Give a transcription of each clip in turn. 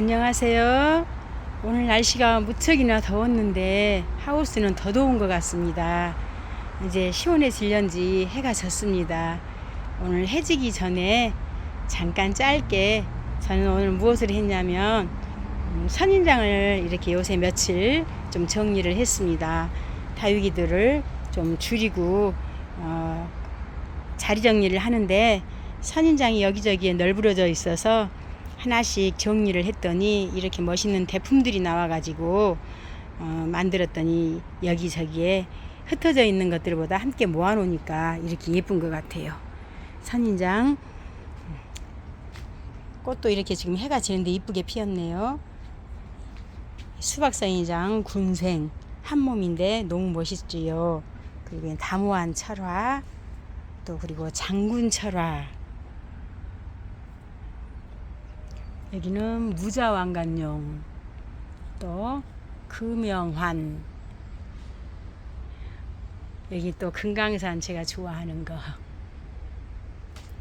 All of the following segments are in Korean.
안녕하세요. 오늘 날씨가 무척이나 더웠는데 하우스는 더 더운 것 같습니다. 이제 시원해질련지 해가 졌습니다. 오늘 해지기 전에 잠깐 짧게 저는 오늘 무엇을 했냐면 음, 선인장을 이렇게 요새 며칠 좀 정리를 했습니다. 다육이들을 좀 줄이고 어, 자리 정리를 하는데 선인장이 여기저기에 널브러져 있어서 하나씩 정리를 했더니 이렇게 멋있는 대품들이 나와가지고 어, 만들었더니 여기저기에 흩어져 있는 것들보다 함께 모아놓으니까 이렇게 예쁜 것 같아요. 선인장 꽃도 이렇게 지금 해가 지는데 이쁘게 피었네요. 수박 선인장 군생 한 몸인데 너무 멋있지요. 그리고 다무한 철화 또 그리고 장군 철화 여기는 무자왕관용 또 금영환. 여기 또 금강산 제가 좋아하는 거.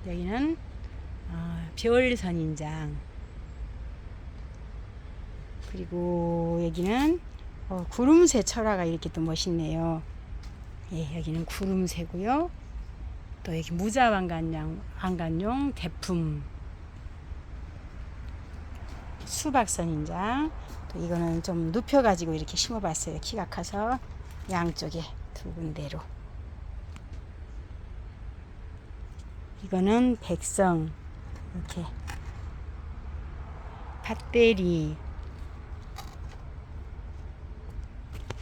여기는 어, 별선인장. 그리고 여기는 어, 구름새 철화가 이렇게 또 멋있네요. 예, 여기는 구름새고요. 또 여기 무자왕관용 왕관용 대품 수박선인장. 또 이거는 좀 눕혀 가지고 이렇게 심어 봤어요. 키가 커서 양쪽에 두 군데로. 이거는 백성. 이렇게. 밭대리.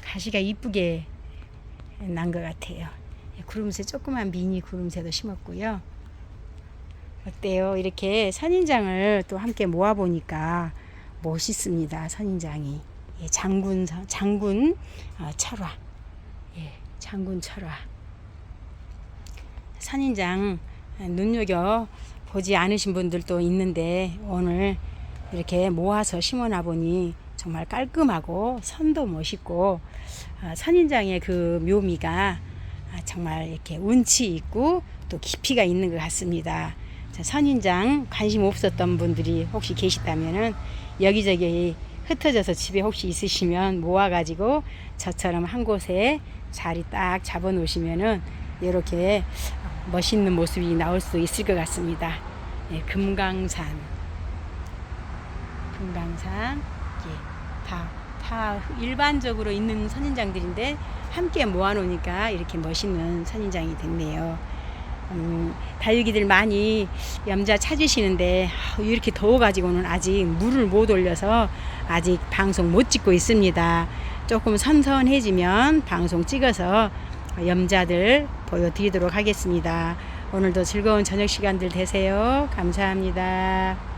가시가 이쁘게 난 것 같아요. 구름새 조그만 미니 구름새도 심었고요 어때요? 이렇게 선인장을 또 함께 모아 보니까 멋있습니다. 선인장이 예, 장군 선- 장군 어, 철화, 예, 장군 철화. 선인장 눈여겨 보지 않으신 분들도 있는데 오늘 이렇게 모아서 심어놔 보니 정말 깔끔하고 선도 멋있고 아, 선인장의 그 묘미가 아, 정말 이렇게 운치 있고 또 깊이가 있는 것 같습니다. 자, 선인장 관심 없었던 분들이 혹시 계시다면은 여기저기 흩어져서 집에 혹시 있으시면 모아가지고 저처럼 한 곳에 자리 딱 잡아 놓으시면은 이렇게 멋있는 모습이 나올 수 있을 것 같습니다. 예, 금강산, 금강산, 예, 다, 다 일반적으로 있는 선인장들인데 함께 모아놓으니까 이렇게 멋있는 선인장이 됐네요. 음, 다육이들 많이 염자 찾으시는데 아, 이렇게 더워가지고는 아직 물을 못 올려서 아직 방송 못 찍고 있습니다. 조금 선선해지면 방송 찍어서 염자들 보여드리도록 하겠습니다. 오늘도 즐거운 저녁 시간들 되세요. 감사합니다.